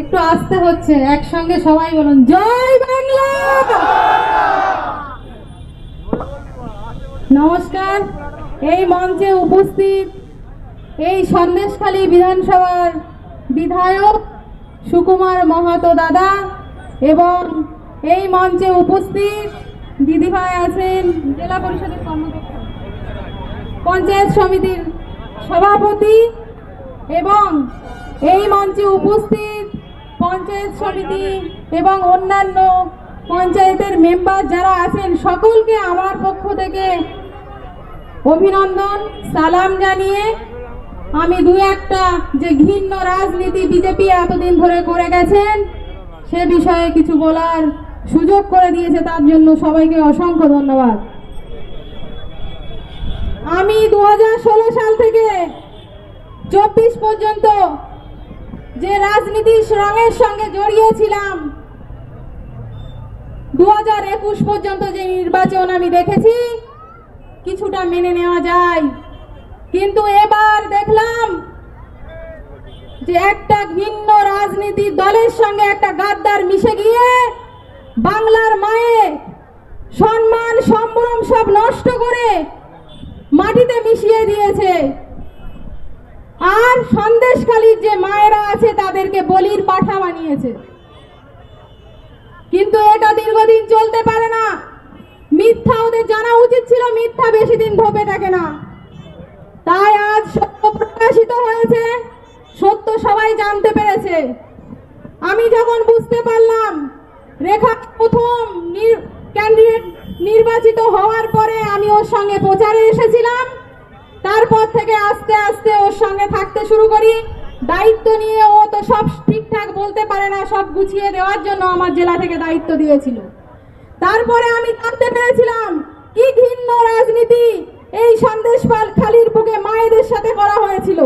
একটু আসতে হচ্ছে, একসঙ্গে সবাই বলুন, জয় বাংলা! নমস্কার, এই মঞ্চে উপস্থিত এই সন্দেশখালী বিধানসভার বিধায়ক সুকুমার মাহাতো দাদা এবং এই মঞ্চে উপস্থিত দিদিভাই আছেন জেলা পরিষদের পঞ্চায়েত সমিতির সভাপতি এবং এই মঞ্চে উপস্থিত পঞ্চায়েত সমিতি এবং অন্যান্য পঞ্চায়েতের মেম্বার যারা আছেন, সকলকে আমার পক্ষ থেকে অভিনন্দন, সালাম জানিয়ে আমি দু একটা যে ঘৃণ্য রাজনীতি বিজেপি এতদিন ধরে করে গেছেন, সে বিষয়ে কিছু বলার সুযোগ করে দিয়েছে, তার জন্য সবাইকে অসংখ্য ধন্যবাদ। আমি দু হাজার ষোলো সাল থেকে চব্বিশ পর্যন্ত যে রাজনীতি রঙের সঙ্গে জড়িয়েছিলাম দু হাজার একুশ পর্যন্ত যে নির্বাচন আমি দেখেছি, কিছুটা মেনে নেওয়া যায়। কিন্তু এবার দেখলাম যে একটা ভিন্ন রাজনীতি দলের সঙ্গে একটা গাদ্দার মিশে গিয়ে বাংলার মায়ের সম্মান, সম্ভ্রম সব নষ্ট করে মাটিতে মিশিয়ে দিয়েছে। আর সন্দেশখালীর যে মায়েরা আছে তাদেরকে বলির পাঠা বানিয়েছে। কিন্তু এটা দীর্ঘদিন চলতে পারে না। মিথ্যা ওদের জানা উচিত ছিল, মিথ্যা বেশি দিন ধোপে থাকে না। তাই আজ সত্য প্রকাশিত হয়েছে, সত্য সবাই জানতে পেরেছে। আমি যখন বুঝতে পারলাম, রেখা প্রথম ক্যান্ডিডেট নির্বাচিত হওয়ার পরে আমি ওর সঙ্গে প্রচারে এসেছিলাম। তারপর থেকে আস্তে আস্তে ওর সঙ্গে থাকতে শুরু করি। দায়িত্ব নিয়ে ও তো সব ঠিকঠাক বলতে পারে না, সব গুছিয়ে দেওয়ার জন্য আমার জেলা থেকে দায়িত্ব দিয়েছিল। তারপরে আমি জানতে পেরেছিলাম, কি ঘৃণ্য রাজনীতি এই সন্দেশ খালির বুকে মায়েদের সাথে করা হয়েছিল।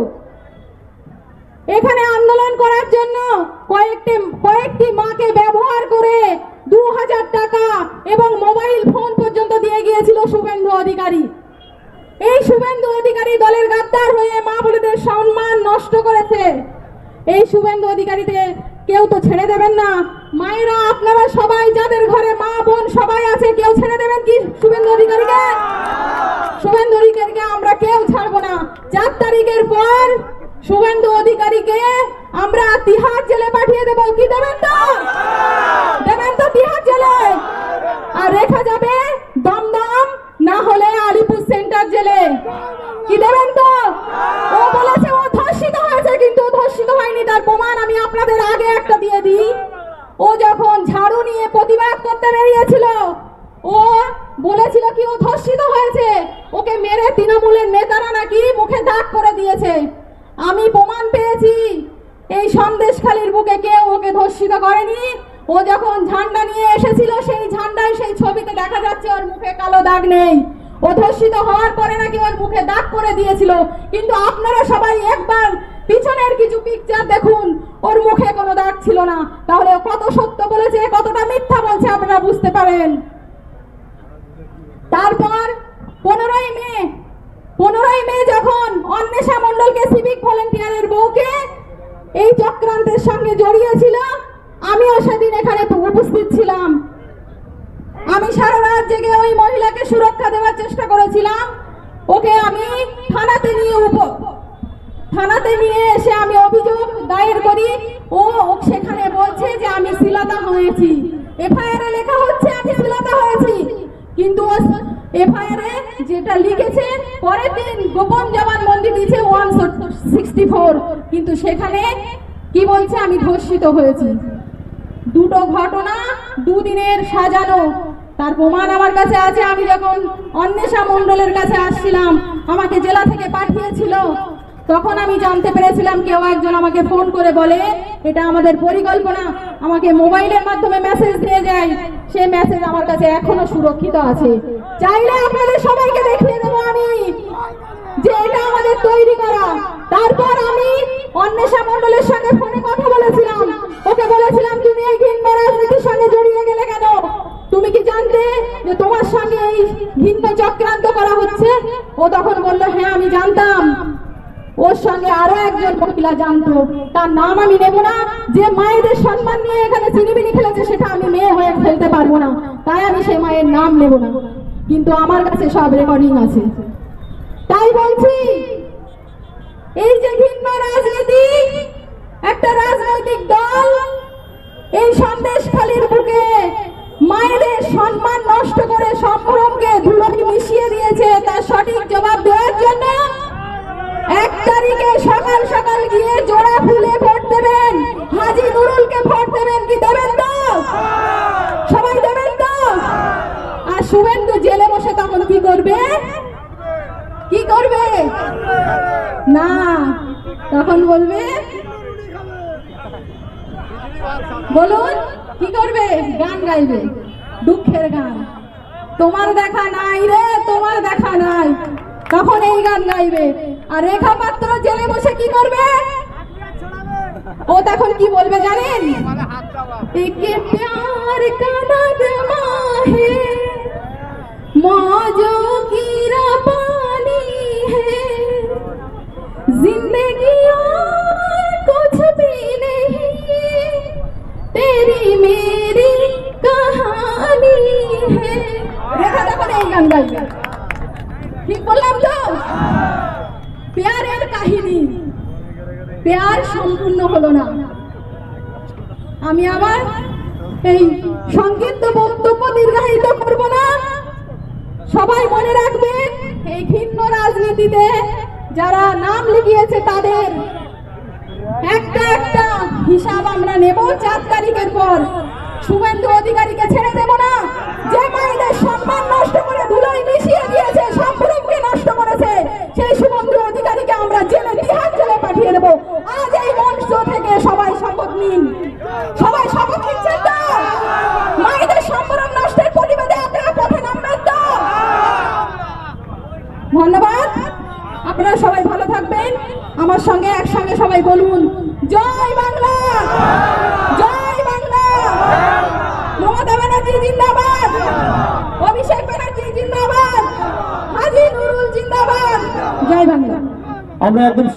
এখানে আন্দোলন করার জন্য কয়েকটি কয়েকটি মাকে ব্যবহার করে দু হাজার টাকা এবং মোবাইল ফোন পর্যন্ত দিয়ে গিয়েছিল শুভেন্দু অধিকারী। এই শুভেন্দু অধিকারী দলের গাদ্দার হয়ে মা বলেদের সম্মান নষ্ট করেছে। এই শুভেন্দু অধিকারীতে কেউ তো ছেড়ে দেবেন না। মায়েরা, আপনারা সবাই যাদের ঘরে মা, বোন সবাই আছে, কেউ ছেড়ে দেবেন কি শুভেন্দু অধিকারীকে? শুভেন্দু অধিকারীকে আমরা কেউ ছাড়বো না। চার তারিখের পর শুভেন্দু অধিকারীকে আমরা তিহার জেলে পাঠিয়ে দেবো। কি দেবেন তো? দেবেন তো তিহার জেলে? আর রেখা যাবে দমদম, না হলে আলিপুর জেলে। কি দেবেন তো? ও বলেছে, ও ধর্ষিত হয়েছে, কিন্তু ধর্ষিত হয়নি। তার প্রমাণ আমি আপনাদের আগে একটা দিয়ে দিই। ও যখন ঝাড়ু নিয়ে প্রতিবাদ করতে বেরিয়েছিল, ও বলেছিল কি ও ধর্ষিত হয়েছে। ওকে মেরে তৃণমূলের নেতারা নাকি মুখে দাগ করে দিয়েছে। আমি প্রমাণ পেয়েছি। এই সন্দেশখালির বুকে কেউ ওকে ধর্ষিত করেনি। ও যখন ঝান্ডা নিয়ে এসেছিল, সেই ঝান্ডায় সেই ছবিতে দেখা যাচ্ছে ওর মুখে কালো দাগ নেই। ও ধর্ষিত হওয়ার পরে নাকি ওর মুখে দাগ করে দিয়েছিল। কিন্তু আপনারা সবাই একবার পিছনের কিছু পিকচার দেখুন, ওর মুখে কোনো দাগ ছিল না। তাহলে কত সত্য বলেছে, কতটা মিথ্যা বলছে আপনারা বুঝতে পারেন। তারপর পনেরোই মে পনেরোই মে যখন অন্বেষা মণ্ডলকে সিভিক ভলেন্টিয়ারের বউকে এই চক্রান্তের সঙ্গে জড়িয়েছিল, আমিও সেদিন এখানে উপস্থিত ছিলাম। আমি সারা রাত জেগে ওই মহিলাকে সুরক্ষা দেওয়ার চেষ্টা করেছিলাম। ওকে আমি থানাতে নিয়ে উপ, থানাতে নিয়ে এসে আমি অভিযোগ দায়ের করি। ও সেখানে বলছে যে আমি শিলতা হয়েছি। এফআইআর এ লেখা হচ্ছে আমি শিলতা হয়েছি। কিন্তু এফআইআর এ যেটা লিখেছে, পরের দিন গোপন জবান জবানবন্দি দিয়েছে ওয়ান সিক্সটি ফোর। কিন্তু সেখানে কি বলছে? আমি ধর্ষিত হয়েছি। দুটো ঘটনা দুদিনের সাজানো। তার প্রমাণ আমার কাছে আছে। আমি যখন অন্বেষা মণ্ডলের কাছে আসছিলাম, আমাকে জেলা থেকে পাঠিয়েছিল, তখন আমি জানতে পেরেছিলাম কেউ একজন আমাকে ফোন করে বলে, এটা আমাদের পরিকল্পনা। আমাকে মোবাইলের মাধ্যমে মেসেজ দিয়ে যায়। সেই মেসেজ আমার কাছে এখনও সুরক্ষিত আছে। চাইলে আপনাদের সবাইকে দেখিয়ে দেবো আমি যে এটা আমাদের তৈরি করা তারপর আমি অন্বেষা মণ্ডলের সঙ্গে ফোনে কথা বলেছিলাম ওকে বলেছিলাম তুমি এই ঘৃণ্য রাজনীতির সঙ্গে জড়িয়ে গেলে কেন তুমি কি জানতে যে তোমার সঙ্গে এই ঘৃণ্য চক্রান্ত করা হচ্ছে। ও তখন বলল হ্যাঁ আমি জানতাম। ওর সঙ্গে আরও একজন মহিলা জানতো। তার নাম আমি নেব না। যে মায়েদের সম্মান নিয়ে এখানে চিনিবিনি খেলেছে, সেটা আমি মেয়ে হয়ে ফেলতে পারব না। তাই আমি সে মায়ের নাম নেব না। কিন্তু আমার কাছে সব রেকর্ডিং আছে। তাই বলছি, এই যে ভিন্ন রাজনীতি, একটা রাজনৈতিক দল, এই সন্দেশ খালির বুকে মায়েদের সম্মান নষ্ট সকাল সকাল গিয়ে জোড়া ফুলে ভোট দেবেন। হাজি নুরুলকে ভোট দেবেন কি দেবেন তো? সবাই দেবেন তো? আর শুভেন্দু জেলে বসে তখন কি করবে? কি করবে? না, তখন বলবে, বলুন, কি করবে? গান গাইবে, দুঃখের গান। তোমার দেখা নাই রে, তোমার দেখা নাই। তখন এই গান গাইবে? আর রেখা মাত্র জেলে বসে কি করবে? ও তখন কি বলবে জানেন? প্যার কা হে। তেরি মেরি কাহানি হে। রেখা তখন এই গান গাইবে। ঠিক বললাম তো? পেয়ারের কাহিনী। পেয়ার সম্পূর্ণ হলো না। আমি আমার এই সংক্ষিপ্ত বক্তব্য করব না। সবাই মনে রাখবেন এই ভিন্ন রাজনীতিতে যারা নাম লিখিয়েছে তাদের একটা একটা হিসাব আমরা নেব চার তারিখের পর। শুভেন্দু অধিকারীকে ছেড়ে সঙ্গে সবাই বলুন, জয় বাংলা! জয় বাংলা! মমতা ব্যানার্জি জিন্দাবাদ! অভিষেক ব্যানার্জি জিন্দাবাদ! হাজি নুরুল জিন্দাবাদ! জয় বাংলা! আমরা একদম